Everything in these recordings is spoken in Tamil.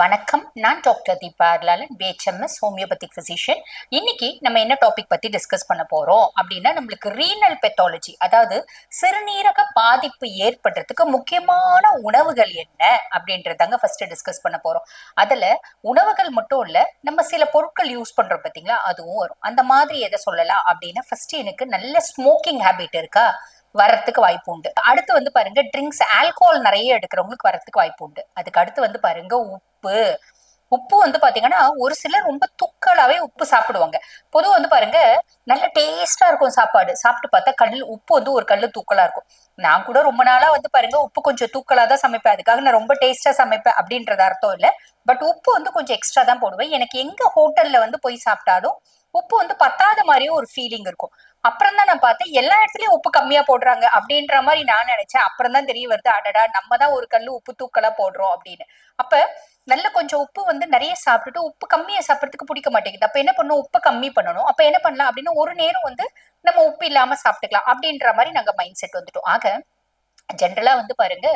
வணக்கம். நான் doctor Deepa Lalan BHMS homeopathic physician இன்னைக்கு நம்ம என்ன டாபிக் பத்தி டிஸ்கஸ் பண்ண போறோம் அப்படின்னா நம்மளுக்கு ரீனல் பெத்தாலஜி அதாவது சிறுநீரக பாதிப்பு ஏற்படுறதுக்கு முக்கியமான உணவுகள் என்ன அப்படின்றதாங்க ஃபர்ஸ்ட் டிஸ்கஸ் பண்ண போறோம். அதுல உணவுகள் மட்டும் இல்ல நம்ம சில பொருட்கள் யூஸ் பண்றோம் பாத்தீங்களா அதுவும் வரும். அந்த மாதிரி எதை சொல்லலாம் அப்படின்னா ஃபர்ஸ்ட் எனக்கு நல்ல ஸ்மோக்கிங் ஹேபிட் இருக்கா? வரத்துக்கு வாய்ப்பு உண்டு. அடுத்து வந்து பாருங்க ட்ரிங்க்ஸ் ஆல்கோஹால் நிறைய எடுக்கிறவங்களுக்கு வரத்துக்கு வாய்ப்பு உண்டு. அதுக்கு அடுத்து வந்து பாருங்க உப்பு. உப்பு வந்து பாத்தீங்கன்னா ஒரு சிலர் ரொம்ப துக்கலாவே உப்பு சாப்பிடுவாங்க. பொதுவா வந்து பாருங்க நல்ல டேஸ்டா இருக்கும் சாப்பாடு. சாப்பிட்டு பார்த்தா கல் உப்பு வந்து ஒரு கல்லு தூக்கலா இருக்கும். நான் கூட ரொம்ப நாளா வந்து பாருங்க உப்பு கொஞ்சம் தூக்கலா தான் சமைப்பேன். அதுக்காக நான் ரொம்ப டேஸ்டா சமைப்பேன் அப்படின்றது அர்த்தம் இல்ல. பட் உப்பு வந்து கொஞ்சம் எக்ஸ்ட்ரா தான் போடுவேன். எனக்கு எங்க ஹோட்டல்ல வந்து போய் சாப்பிட்டாலும் உப்பு வந்து பத்தாத மாதிரியும் ஒரு ஃபீலிங் இருக்கும். அப்புறம் தான் நான் பார்த்தேன் எல்லா இடத்துலயும் உப்பு கம்மியா போடுறாங்க அப்படின்ற மாதிரி நான் நினைச்சேன். அப்புறம் தான் தெரிய வருது அடடா நம்ம தான் ஒரு கல்லு உப்பு தூக்கலா போடுறோம் அப்படின்னு. அப்ப நல்ல கொஞ்சம் உப்பு வந்து நிறைய சாப்பிட்டுட்டு உப்பு கம்மியா சாப்பிட்றதுக்கு பிடிக்க மாட்டேங்குது. அப்ப என்ன பண்ணும் உப்பை கம்மி பண்ணணும். அப்ப என்ன பண்ணலாம் அப்படின்னா ஒரு நேரம் வந்து நம்ம உப்பு இல்லாம சாப்பிட்டுக்கலாம் அப்படின்ற மாதிரி நாங்க மைண்ட் செட் வந்துட்டோம். ஆக ஜென்ரலா வந்து பாருங்க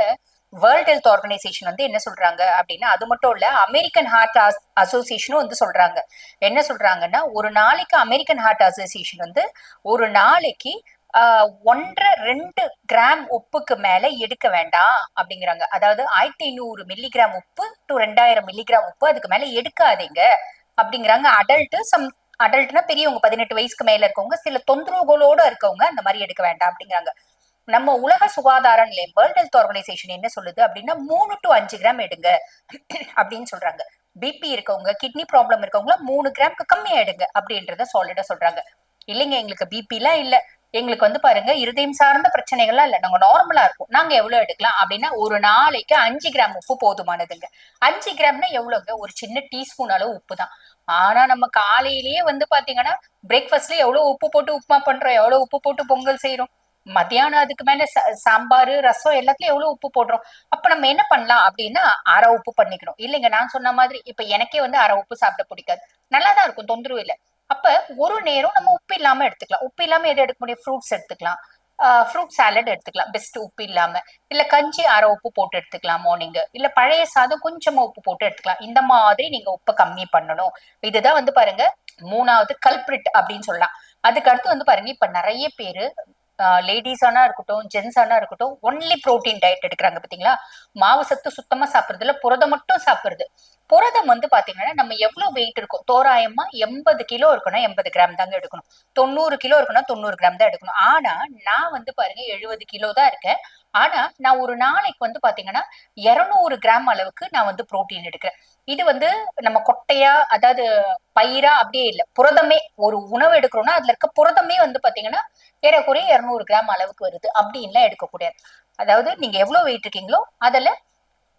வேர்ல்ட் ஹெல்த் ஆர்கனைசேஷன் வந்து என்ன சொல்றாங்க அப்படின்னா அது மட்டும் இல்ல அமெரிக்கன் ஹார்ட் அசோசியேஷனும் வந்து சொல்றாங்க. என்ன சொல்றாங்கன்னா ஒரு நாளைக்கு அமெரிக்கன் ஹார்ட் அசோசியேஷன் வந்து ஒரு நாளைக்கு ஆஹ் ஒன்றரை ரெண்டு கிராம் உப்புக்கு மேல எடுக்க வேண்டாம் அப்படிங்கிறாங்க. அதாவது ஆயிரத்தி ஐநூறு மில்லிகிராம் உப்பு டு ரெண்டாயிரம் மில்லிகிராம் உப்பு அதுக்கு மேல எடுக்காதீங்க அப்படிங்கிறாங்க அடல்ட்டு சம் அடல்ட்னா பெரியவங்க பதினெட்டு வயசுக்கு மேல இருக்கவங்க சில தொந்தரவுகளோட இருக்கவங்க அந்த மாதிரி எடுக்க வேண்டாம் அப்படிங்கிறாங்க. நம்ம உலக சுகாதார நிலையம் வேர்ல்ட் ஹெல்த் ஆர்கனைசேஷன் என்ன சொல்லுது அப்படின்னா மூணு டு அஞ்சு கிராம் எடுங்க. அப்படின்னு சொல்றாங்க. பிபி இருக்கவங்க கிட்னி ப்ராப்ளம் இருக்கவங்க மூணு கிராம்க்கு கம்மியா எடுங்க அப்படின்றத சாலிடா சொல்றாங்க. இல்லைங்க எங்களுக்கு பிபி எல்லாம் இல்ல. எங்களுக்கு வந்து பாருங்க இருதயம் சார்ந்த பிரச்சனைகள்லாம் இல்ல. நாங்க நார்மலா இருக்கும் நாங்க எவ்வளவு எடுக்கலாம் அப்படின்னா ஒரு நாளைக்கு அஞ்சு கிராம் உப்பு போதுமானதுங்க. அஞ்சு கிராம்னா எவ்வளவுங்க? ஒரு சின்ன டீஸ்பூன் அளவு உப்பு தான் ஆனா நம்ம காலையிலேயே வந்து பாத்தீங்கன்னா பிரேக்ஃபாஸ்ட்ல எவ்வளவு உப்பு போட்டு உப்புமா பண்றோம்? எவ்வளவு உப்பு போட்டு பொங்கல் செய்யறோம் மத்தியானம் அதுக்கு மேல சாம்பார் ரசம் எல்லாத்துலயும் எவ்வளவு உப்பு போடுறோம்? அப்ப நம்ம என்ன பண்ணலாம் அப்படின்னா அரை உப்பு பண்ணிக்கணும். இல்லைங்க நான் சொன்ன மாதிரி இப்ப எனக்கே வந்து அரை உப்பு சாப்பிட பிடிக்காது. நல்லாதான் இருக்கும் தொந்தரவு இல்லை. அப்ப ஒரு நேரம் நம்ம உப்பு இல்லாம எடுத்துக்கலாம். உப்பு இல்லாம எது எடுக்க முடியும்? ஃப்ரூட்ஸ் எடுத்துக்கலாம். ஃப்ரூட் சாலட் எடுத்துக்கலாம். பெஸ்ட் உப்பு இல்லாம. இல்ல கஞ்சி அரை உப்பு போட்டு எடுத்துக்கலாம் மார்னிங் இல்ல பழைய சாதம் கொஞ்சமா உப்பு போட்டு எடுத்துக்கலாம். இந்த மாதிரி நீங்க உப்பை கம்மி பண்ணணும். இதுதான் வந்து பாருங்க மூணாவது கல்பிரிட் அப்படின்னு சொல்லலாம். அதுக்கு அடுத்து வந்து பாருங்க இப்ப நிறைய பேரு லேடிஸானா இருக்கட்டும் ஜென்ஸானா இருக்கட்டும் ஒன்லி ப்ரோட்டீன் டயட் எடுக்கிறாங்க பாத்தீங்களா? மாவு சத்து சுத்தமா சாப்பிடுறதுல புரதம் மட்டும் சாப்பிடுறது. புரதம் வந்து பாத்தீங்கன்னா நம்ம எவ்வளவு வெயிட் இருக்கும் தோராயமா எண்பது கிலோ இருக்கணும் எண்பது கிராம் தாங்க எடுக்கணும். தொண்ணூறு கிலோ இருக்கணும் தொண்ணூறு கிராம் தான் எடுக்கணும். ஆனா நான் வந்து பாருங்க எழுபது கிலோ தான் இருக்கேன். ஆனா நான் ஒரு நாளைக்கு வந்து பாத்தீங்கன்னா இருநூறு கிராம் அளவுக்கு நான் வந்து புரோட்டீன் எடுக்கிறேன். இது வந்து நம்ம கொட்டையா அதாவது பயிரா அப்படியே இல்லை. புரதமே ஒரு உணவு எடுக்கிறோம்னா அதுல இருக்க புரதமே வந்து பாத்தீங்கன்னா ஏறக்குறைய இருநூறு கிராம் அளவுக்கு வருது. அப்படின்லாம் எடுக்கக்கூடாது. அதாவது நீங்க எவ்வளவு வெயிட் இருக்கீங்களோ அதுல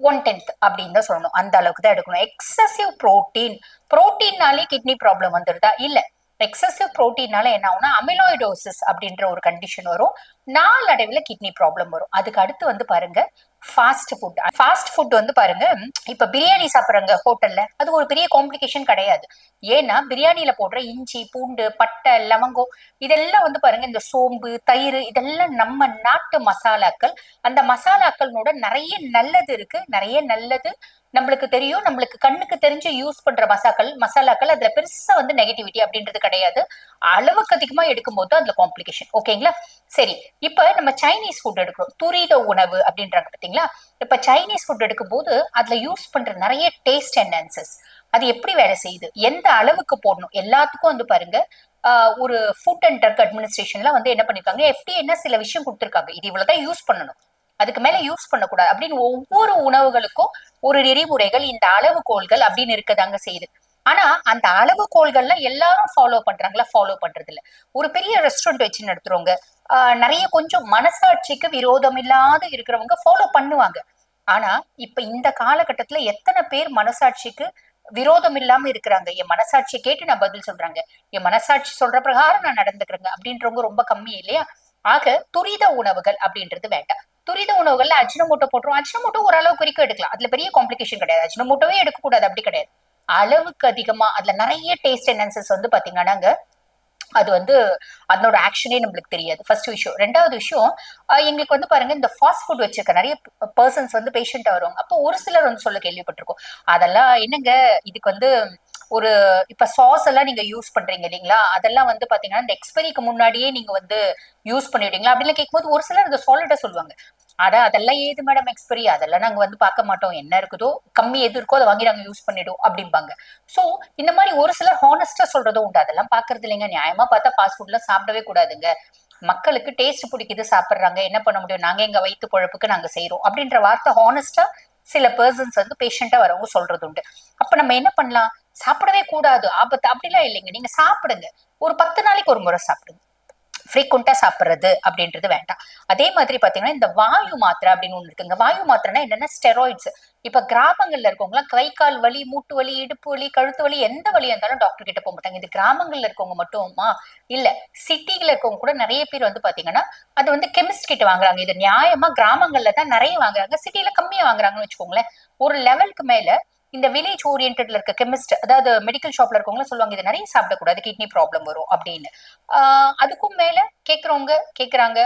ஒன் டென்த் அப்படின்னு தான் சொல்லணும். அந்த அளவுக்கு தான் எடுக்கணும். எக்ஸசிவ் ப்ரோட்டீன் ப்ரோட்டீன்னாலே கிட்னி ப்ராப்ளம் வந்துருதா? இல்ல. எக்ஸசிவ் ப்ரோட்டீன்னால என்ன ஆகும்னா அமிலாய்டோசிஸ் அப்படின்ற ஒரு கண்டிஷன் வரும். நாளடைவில் கிட்னி ப்ராப்ளம் வரும். அதுக்கு அடுத்து வந்து பாருங்க ஃபாஸ்ட் ஃபுட் ஃபாஸ்ட் ஃபுட் வந்து பாருங்க இப்ப பிரியாணி சாப்பிடுறாங்க ஹோட்டல்ல அது ஒரு பெரிய காம்ப்ளிகேஷன் கிடையாது. ஏன்னா பிரியாணியில போடுற இஞ்சி பூண்டு பட்டை லவங்கம் இதெல்லாம் வந்து பாருங்க இந்த சோம்பு தயிர் இதெல்லாம் நம்ம நாட்டு மசாலாக்கள். அந்த மசாலாக்களோட நிறைய நல்லது இருக்கு நிறைய நல்லது நம்மளுக்கு தெரியும் நம்மளுக்கு கண்ணுக்கு தெரிஞ்சு யூஸ் பண்ற மசாக்கள் மசாலாக்கள் அதுல பெருசா வந்து நெகட்டிவிட்டி அப்படின்றது கிடையாது. அளவுக்கு அதிகமா எடுக்கும்போது அதுல காம்ப்ளிகேஷன் ஓகேங்களா சரி இப்ப நம்ம சைனீஸ் ஃபுட் எடுக்கிறோம். துரித உணவு அப்படின்றாங்க பாத்தீங்களா? இப்ப சைனீஸ் ஃபுட் எடுக்கும்போது அதுல யூஸ் பண்ற நிறைய டேஸ்ட் என்ஹான்சஸ் அது எப்படி வேலை செய்யுது? எந்த அளவுக்கு போடணும்? எல்லாத்துக்கும் வந்து பாருங்க ஒரு ஃபுட் அண்ட் ட்ரக் அட்மினிஸ்ட்ரேஷன்ல வந்து என்ன பண்ணிருக்காங்க? எஃப்டிஏன்னா சில விஷயம் கொடுத்துருக்காங்க. இது இவ்வளவுதான் யூஸ் பண்ணணும். அதுக்கு மேல யூஸ் பண்ணக்கூடாது. அப்படின்னு ஒவ்வொரு உணவுகளுக்கும் ஒரு நெறிமுறைகள் இந்த அளவுகோள்கள் அப்படின்னு இருக்கதாங்க செய்யுது. ஆனா அந்த அளவுகோள்கள்ல எல்லாரும் ஃபாலோ பண்றாங்களா? ஃபாலோ பண்றது இல்ல ஒரு பெரிய ரெஸ்டாரண்ட் வச்சு நடத்துறவங்க நிறைய கொஞ்சம் மனசாட்சிக்கு விரோதம் இல்லாத இருக்கிறவங்க ஃபாலோ பண்ணுவாங்க. ஆனா இப்ப இந்த காலகட்டத்துல எத்தனை பேர் மனசாட்சிக்கு விரோதம் இல்லாம இருக்கிறாங்க? என் மனசாட்சியை கேட்டு நான் பதில் சொல்றாங்க. என் மனசாட்சி சொல்ற பிரகாரம் நான் நடந்துக்கிறேங்க. அப்படின்றவங்க ரொம்ப கம்மி இல்லையா? ஆக துரித உணவுகள் அப்படின்றது வேண்டாம். துரித உணவுகள்ல அச்சினமோட்டோ போட்டுரும். அச்சினமோட்டோ ஓரளவுக்கு வரைக்கும் எடுக்கலாம். அதுல பெரிய காம்ப்ளிகேஷன் கிடையாது. அஜினமோட்டோவே எடுக்கக்கூடாது. அப்படி கிடையாது. அளவுக்கு அதிகமா அதுல நிறைய டேஸ்ட் என்ஹான்சஸ் வந்து பாத்தீங்கன்னா அது வந்து அதனோட ஆக்ஷனே நம்மளுக்கு தெரியாது. ஃபர்ஸ்ட் விஷயம். ரெண்டாவது விஷயம் ஆஹ் எங்களுக்கு வந்து பாருங்க இந்த ஃபாஸ்ட் ஃபுட் வச்சிருக்க நிறைய பர்சன்ஸ் வந்து பேஷண்டா வருவாங்க. அப்போ ஒரு சிலர் வந்து சொல்ல கேள்விப்பட்டிருக்கோம். அதெல்லாம் என்னங்க இதுக்கு வந்து ஒரு இப்ப சாஸ் எல்லாம் நீங்க யூஸ் பண்றீங்க இல்லைங்களா? அதெல்லாம் வந்து பாத்தீங்கன்னா இந்த எக்ஸ்பைரிக்கு முன்னாடியே நீங்க வந்து யூஸ் பண்ணிடுவீங்களா? அப்படின்னு கேட்கும்போது ஒரு சிலர் இந்த சாலிடா சொல்லுவாங்க. அட அதெல்லாம் ஏது மேடம் எக்ஸ்பெரி அதெல்லாம் நாங்க வந்து பார்க்க மாட்டோம். என்ன இருக்குதோ கம்மி எது இருக்கோ அதை வாங்கி நாங்க யூஸ் பண்ணிடுவோம் அப்படிம்பாங்க. சோ இந்த மாதிரி ஒரு சிலர் ஹானஸ்டா சொல்றதும் உண்டு. அதெல்லாம் பாக்குறது இல்லைங்க. நியாயமா பார்த்தா ஃபாஸ்ட் ஃபுட்லாம் சாப்பிடவே கூடாதுங்க. மக்களுக்கு டேஸ்ட் பிடிக்குது சாப்பிடுறாங்க. என்ன பண்ண முடியும்? நாங்க எங்க வயிற்று பொழப்புக்கு நாங்க செய்யறோம் அப்படின்ற வார்த்தை ஹானஸ்டா சில பர்சன்ஸ் வந்து பேஷண்டா வரவங்க சொல்றது உண்டு. அப்ப நம்ம என்ன பண்ணலாம்? சாப்பிடவே கூடாது. ஆபத்து அப்படிலாம் இல்லைங்க. நீங்க சாப்பிடுங்க. ஒரு பத்து நாளைக்கு ஒரு முறை சாப்பிடுங்க. ஃப்ரீக்குவெண்ட்டாக சாப்பிட்றது அப்படின்றது வேண்டாம். அதே மாதிரி பார்த்தீங்கன்னா இந்த வாயு மாத்திரை அப்படின்னு ஒன்று இருக்குங்க. வாயு மாத்திரைனா என்னென்னா ஸ்டெராய்ட்ஸ் இப்போ கிராமங்களில் இருக்கவங்களாம் கை கால் வலி மூட்டு வலி இடுப்பு வலி கழுத்து வலி எந்த வலியா இருந்தாலும் டாக்டர் கிட்ட போக மாட்டாங்க. இது கிராமங்களில் இருக்கவங்க மட்டுமா? இல்லை சிட்டியில் இருக்கவங்க கூட நிறைய பேர் வந்து பார்த்தீங்கன்னா அது வந்து கெமிஸ்ட் கிட்ட வாங்குறாங்க. இது நியாயமாக கிராமங்களில் தான் நிறைய வாங்குறாங்க. சிட்டியில் கம்மியாக வாங்குறாங்கன்னு வச்சுக்கோங்களேன். ஒரு லெவலுக்கு மேலே இந்த வில்லேஜ் ஓரியன்ட்ல இருக்க கெமிஸ்ட் அதாவது மெடிக்கல் ஷாப்ல இருக்கவங்களும் சொல்லுவாங்க இதை நிறைய சாப்பிடக்கூடாது கிட்னி ப்ராப்ளம் வரும் அப்படின்னு. அதுக்கும் மேல கேக்குறவங்க கேக்குறாங்க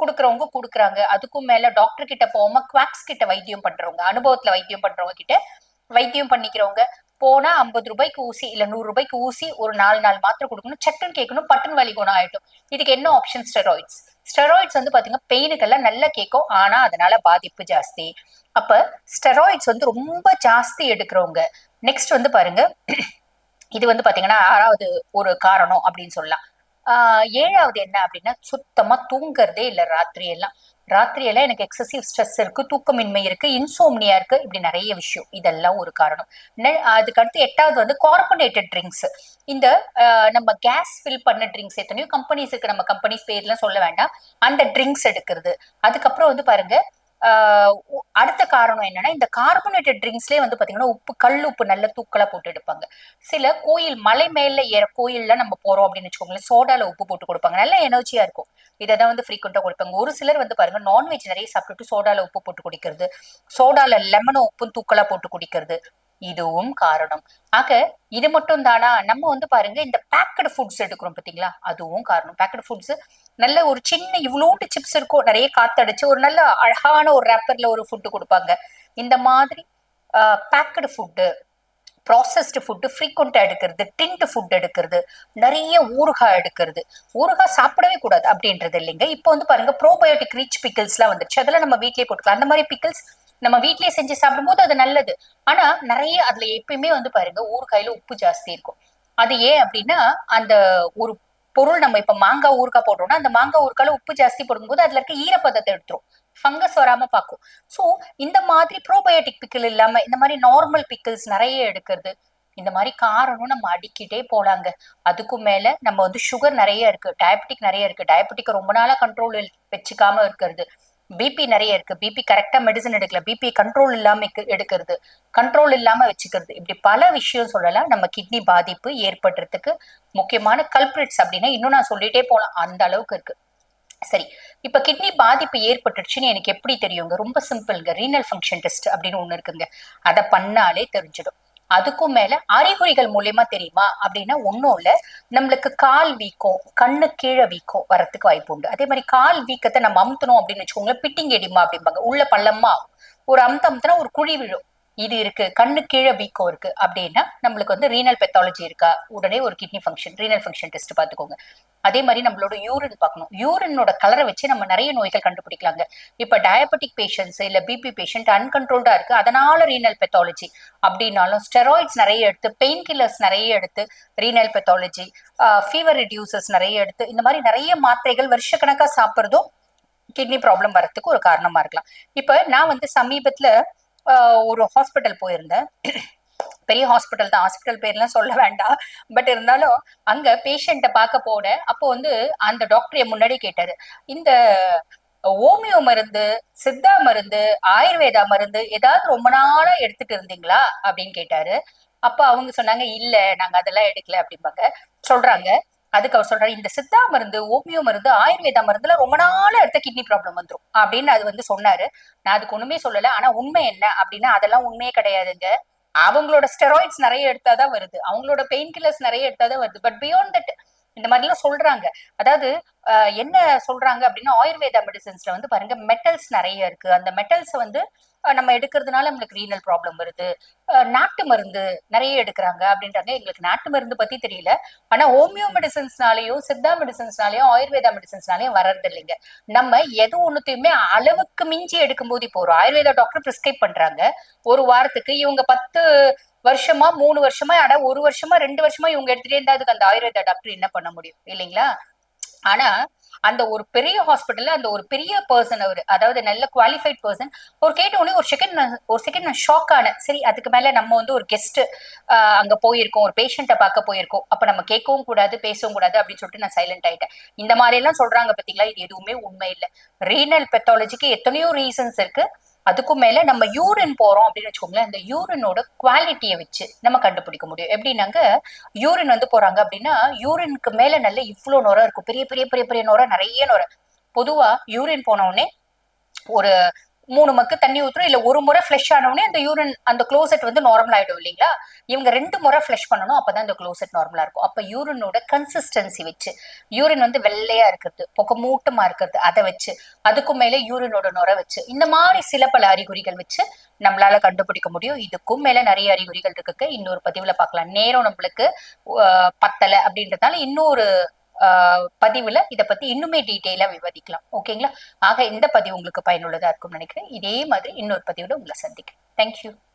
கொடுக்குறவங்க கொடுக்குறாங்க. அதுக்கும் மேல டாக்டர் கிட்ட போகாம குவாக்ஸ் கிட்ட வைத்தியம் பண்றவங்க அனுபவத்துல வைத்தியம் பண்றவங்க கிட்ட வைத்தியம் பண்ணிக்கிறவங்க போனா ஐம்பது ரூபாய்க்கு ஊசி இல்ல நூறு ரூபாய்க்கு ஊசி ஒரு நாலு நாள் மாத்திரை கொடுக்கணும் சட்டுன்னு கேட்கணும் பட்டுன்னு வலி குணம் ஆயிட்டும். இதுக்கு என்ன ஆப்ஷன் ஸ்டெராய்ட்ஸ் ஸ்டெராய்ட்ஸ் வந்து பாத்தீங்கன்னா பெயினுக்கெல்லாம் நல்லா கேட்கும் ஆனா அதனால பாதிப்பு ஜாஸ்தி. அப்ப ஸ்டெராய்ட்ஸ் வந்து ரொம்ப ஜாஸ்தி எடுக்கிறவங்க. நெக்ஸ்ட் வந்து பாருங்க இது வந்து பாத்தீங்கன்னா ஆறாவது ஒரு காரணம் அப்படின்னு சொல்லலாம். ஆஹ் ஏழாவது என்ன அப்படின்னா சுத்தமா தூங்குறதே இல்லை ராத்திரி எல்லாம் ராத்திரி எல்லாம் எனக்கு எக்ஸசிவ் ஸ்ட்ரெஸ் இருக்கு தூக்கமின்மை இருக்கு இன்சோம்னியா இருக்கு இப்படி நிறைய விஷயம். இதெல்லாம் ஒரு காரணம். அதுக்கடுத்து அதுக்கு அடுத்து எட்டாவது வந்து கார்பனேட்டட் ட்ரிங்க்ஸ் இந்த ஆஹ் நம்ம கேஸ் ஃபில் பண்ண ட்ரிங்க்ஸ் எத்தனையோ கம்பெனிஸ் இருக்கு. நம்ம கம்பெனிஸ் பேர்லாம் சொல்ல வேண்டாம். அந்த ட்ரிங்க்ஸ் எடுக்கிறது. அதுக்கப்புறம் வந்து பாருங்க அடுத்த காரணம் என்னன்னா இந்த கார்பனேட்டட் ட்ரிங்க்ஸ்லயே வந்து பாத்தீங்கன்னா உப்பு கல் உப்பு நல்ல தூக்கலா போட்டு எடுப்பாங்க. சில கோயில் மலை மேல ஏற கோயில்ல நம்ம போறோம் அப்படின்னு வச்சுக்கோங்களேன் சோடால உப்பு போட்டு கொடுப்பாங்க. நல்ல எனர்ஜியா இருக்கும். இதை தான் வந்து ஃப்ரீக்வெண்டா கொடுப்பாங்க. ஒரு சிலர் வந்து பாருங்க நான்வெஜ் நிறைய சாப்பிட்டுட்டு சோடால உப்பு போட்டு குடிக்கிறது சோடால லெமனும் உப்பும் தூக்கலா போட்டு குடிக்கிறது இதுவும் காரணம். ஆக இது மட்டும் தானா நம்ம வந்து பாருங்க இந்த பேக்கடு ஃபுட்ஸ் எடுக்கிறோம் பாத்தீங்களா? அதுவும் காரணம். பேக்கடு ஃபுட்ஸ் நல்ல ஒரு சின்ன இவ்வளோண்டு சிப்ஸ் இருக்கும் நிறைய காத்தடிச்சு ஒரு நல்ல அழகான ஒரு ரேப்பர்ல ஒரு ஃபுட்டு கொடுப்பாங்க. இந்த மாதிரி பேக்கடு ஃபுட்டு ப்ராசஸ்டு ஃபுட்டு ஃப்ரீக்வெண்ட்டாக எடுக்கிறது டின்ட் ஃபுட் எடுக்கிறது நிறைய ஊறுகாய் எடுக்கிறது. ஊறுகாய் சாப்பிடவே கூடாது அப்படின்றது இல்லைங்க. இப்போ வந்து பாருங்க ப்ரோபயோட்டிக் ரீச் பிக்கிள்ஸ்லாம் வந்துருச்சு. அதெல்லாம் நம்ம வீட்லேயே போட்டுக்கலாம். அந்த மாதிரி பிக்கிள்ஸ் நம்ம வீட்லயே செஞ்சு சாப்பிடும்போது அது நல்லது. ஆனா நிறைய அதுல எப்பயுமே வந்து பாருங்க ஊறுகாயில உப்பு ஜாஸ்தி இருக்கும். அது ஏன் அப்படின்னா அந்த ஒரு பொருள் நம்ம இப்ப மாங்காய் ஊறுகாய் போடுறோம்னா அந்த மாங்காய் ஊறுகாயில உப்பு ஜாஸ்தி போடும்போது அதுல இருக்க ஈரப்பதத்தை எடுத்துரும். ஃபங்கஸ் வராம பார்க்கும். சோ இந்த மாதிரி ப்ரோபயோட்டிக் பிக்கிள் இல்லாம இந்த மாதிரி நார்மல் பிக்கிள்ஸ் நிறைய எடுக்கிறது இந்த மாதிரி காரணம் நம்ம அடிக்கிட்டே போலாங்க. அதுக்கும் மேல நம்ம வந்து சுகர் நிறைய இருக்கு டயபெட்டிக் நிறைய இருக்கு. டயபெட்டிக் ரொம்ப நாளா கண்ட்ரோல் வச்சுக்காம இருக்கிறது. பிபி நிறைய இருக்கு. பிபி கரெக்டா மெடிசன் எடுக்கல. பிபி கண்ட்ரோல் இல்லாம எடுக்கிறது. கண்ட்ரோல் இல்லாம வச்சுக்கிறது. இப்படி பல விஷயம் சொல்லலாம் நம்ம கிட்னி பாதிப்பு ஏற்படுறதுக்கு முக்கியமான கல்பிரிட்ஸ் அப்படின்னா இன்னும் நான் சொல்லிட்டே போலாம். அந்த அளவுக்கு இருக்கு. சரி. இப்ப கிட்னி பாதிப்பு ஏற்பட்டுருச்சுன்னு எனக்கு எப்படி தெரியுங்க? ரொம்ப சிம்பிள்ங்க ரீனல் ஃபங்க்ஷன் டெஸ்ட் அப்படின்னு ஒண்ணு இருக்குங்க. அதை பண்ணாலே தெரிஞ்சிடும். அதுக்கும் மேல அறிகுறிகள் மூலியமா தெரியுமா? அப்படின்னா ஒண்ணும் இல்ல. நம்மளுக்கு கால் வீக்கம் கண்ணு கீழே வீக்கம் வரத்துக்கு வாய்ப்பு உண்டு. அதே மாதிரி கால் வீக்கத்தை நம்ம அமுத்தணும் அப்படின்னு வச்சுக்கோங்களேன். பிட்டிங் எடிமா அப்படிம்பாங்க. உள்ள பள்ளமா. ஒரு அமுத்த அமுத்தினா ஒரு குழி விழும். இது இருக்கு. கண்ணு கீழே வீக்கம் இருக்கு. அப்படின்னா நம்மளுக்கு வந்து ரீனல் பெத்தாலஜி இருக்கா? உடனே ஒரு kidney function renal function test பார்த்துக்கோங்க. அதே மாதிரி நம்மளோட யூரின் பார்க்கணும். யூரினோட கலரை வச்சு நம்ம நிறைய நோய்கள் கண்டுபிடிக்கலாங்க. இப்ப டயபெட்டிக் பேஷண்ட்ஸ் இல்ல பிபி பேஷண்ட் அன்கண்ட்ரோல்டா இருக்கு. அதனால ரீனல் பெத்தாலஜி அப்படின்னாலும் ஸ்டெராய்ட்ஸ் நிறைய எடுத்து பெயின் கில்லர்ஸ் நிறைய எடுத்து ரீனல் பெத்தாலஜி ஃபீவர் ரெடியூசர்ஸ் நிறைய எடுத்து இந்த மாதிரி நிறைய மாத்திரைகள் வருஷக்கணக்கா சாப்பிட்றதும் கிட்னி ப்ராப்ளம் வரத்துக்கு ஒரு காரணமா இருக்கலாம். இப்ப நான் வந்து சமீபத்துல ஒரு ஹாஸ்பிட்டல் போயிருந்தேன். பெரிய ஹாஸ்பிட்டல் தான். ஹாஸ்பிட்டல் பேர்லாம் சொல்ல வேண்டாம். பட் இருந்தாலும் அங்க பேஷண்ட்டை பார்க்க போனேன் அப்போ வந்து அந்த டாக்டர் முன்னாடி கேட்டாரு. இந்த ஓமியோ மருந்து சித்தா மருந்து ஆயுர்வேதா மருந்து ஏதாவது ரொம்ப நாளா எடுத்துட்டு இருந்தீங்களா? அப்படின்னு கேட்டாரு. அப்ப அவங்க சொன்னாங்க இல்ல நாங்க அதெல்லாம் எடுக்கல அப்படிம்பாங்க. சொல்றாங்க. அதுக்கு அவர் சொல்றாரு இந்த சித்தா மருந்து ஓமியோ மருந்து ஆயுர்வேதா மருந்துல ரொம்ப நாளா எடுத்த கிட்னி ப்ராப்ளம் வந்துடும் அப்படின்னு அது வந்து சொன்னாரு. நான் அதுக்கு ஒண்ணுமே சொல்லல. ஆனா உண்மை என்ன அப்படின்னா அதெல்லாம் உண்மையே கிடையாதுங்க. அவங்களோட ஸ்டெராய்ட்ஸ் நிறைய எடுத்தாதான் வருது. அவங்களோட பெயின் கில்லர்ஸ் நிறைய எடுத்தாதான் வருது. பட் பியாண்ட் தட் இந்த மாதிரி எல்லாம் சொல்றாங்க. அதாவது என்ன சொல்றாங்க அப்படின்னா ஆயுர்வேதா மெடிசன்ஸ்ல வந்து பாருங்க மெட்டல்ஸ் நிறைய இருக்கு. அந்த மெட்டல்ஸ் வந்து நம்ம எடுக்கிறதுனால நம்மளுக்கு ரீனல் ப்ராப்ளம் வருது. நாட்டு மருந்து நிறைய எடுக்கிறாங்க அப்படின்றாங்க எங்களுக்கு நாட்டு மருந்து பத்தி தெரியல. ஆனா ஹோமியோ மெடிசன்ஸ்னாலயும் சித்தா மெடிசன்ஸ்னாலயும் ஆயுர்வேதா மெடிசன்ஸ்னாலேயும் வர்றது இல்லைங்க. நம்ம எது ஒண்ணுத்தையுமே அளவுக்கு மிஞ்சி எடுக்கும் போது இப்போ ஒரு ஆயுர்வேதா டாக்டர் பிரிஸ்கிரைப் பண்றாங்க. ஒரு வாரத்துக்கு இவங்க பத்து வருஷமா மூணு வருஷமா ஆனா ஒரு வருஷமா ரெண்டு வருஷமா இவங்க எடுத்துட்டே இருந்தா அதுக்கு அந்த ஆயுர்வேதா டாக்டர் என்ன பண்ண முடியும்? இல்லைங்களா? ஆனா அந்த ஒரு பெரிய ஹாஸ்பிட்டல்ல அந்த ஒரு பெரிய பர்சன் அவர் அதாவது நல்ல குவாலிஃபைட் பர்சன் ஒரு கேட்ட உடனே ஒரு செகண்ட் ஒரு செகண்ட் நான் ஷாக் ஆனேன். சரி அதுக்கு மேல நம்ம வந்து ஒரு கெஸ்ட் அங்க போயிருக்கோம் ஒரு பேஷண்ட்டை பார்க்க போயிருக்கோம். அப்ப நம்ம கேட்கவும் கூடாது பேசவும் கூடாது அப்படின்னு சொல்லிட்டு நான் சைலண்ட் ஆயிட்டேன். இந்த மாதிரி எல்லாம் சொல்றாங்க பாத்தீங்களா? இது எதுவுமே உண்மை இல்லை. ரீனல் பெத்தாலஜிக்கு எத்தனையோ ரீசன்ஸ் இருக்கு. அதுக்கும் மேல நம்ம யூரின் போறோம் அப்படின்னு வச்சுக்கோங்களேன் அந்த யூரினோட குவாலிட்டியை வச்சு நம்ம கண்டுபிடிக்க முடியும். எப்படின்னாங்க யூரின் வந்து போறாங்க அப்படின்னா யூரினுக்கு மேல நல்ல இவ்வளவு நுரம் இருக்கும். பெரிய பெரிய பெரிய பெரிய நுரம் நிறைய நுரம் பொதுவா யூரின் போன உடனே ஒரு மூணு மக்கு தண்ணி ஊத்துறோம். இல்ல ஒரு முறை ஃபிளஷ் ஆனவுடனே அந்த யூரின் அந்த க்ளோசெட் வந்து நார்மல் ஆயிடும் இல்லைங்களா? இவங்க ரெண்டு முறை ஃபிளஷ் பண்ணணும் அப்பதான் அந்த க்ளோசெட் நார்மலா இருக்கும். அப்ப யூரினோட கன்சிஸ்டன்சி வச்சு யூரின் வந்து வெள்ளையா இருக்கிறது பொக்க மூட்டமா இருக்கிறது அதை வச்சு அதுக்கும் மேல யூரினோட நுரை வச்சு இந்த மாதிரி சில பல அறிகுறிகள் வச்சு நம்மளால கண்டுபிடிக்க முடியும். இதுக்கும் மேல நிறைய அறிகுறிகள் இருக்கு இன்னொரு பதிவுல பார்க்கலாம். நேரம் நம்மளுக்கு பத்தலை அப்படின்றதால இன்னொரு பதிவுல இதை பத்தி இன்னுமே டீட்டெயிலா விவாதிக்கலாம். ஓகேங்களா ஆக இந்த பதிவு உங்களுக்கு பயனுள்ளதா இருக்கும்னு நினைக்கிறேன். இதே மாதிரி இன்னொரு பதிவுல உங்களை சந்திக்கிறேன். தேங்க்யூ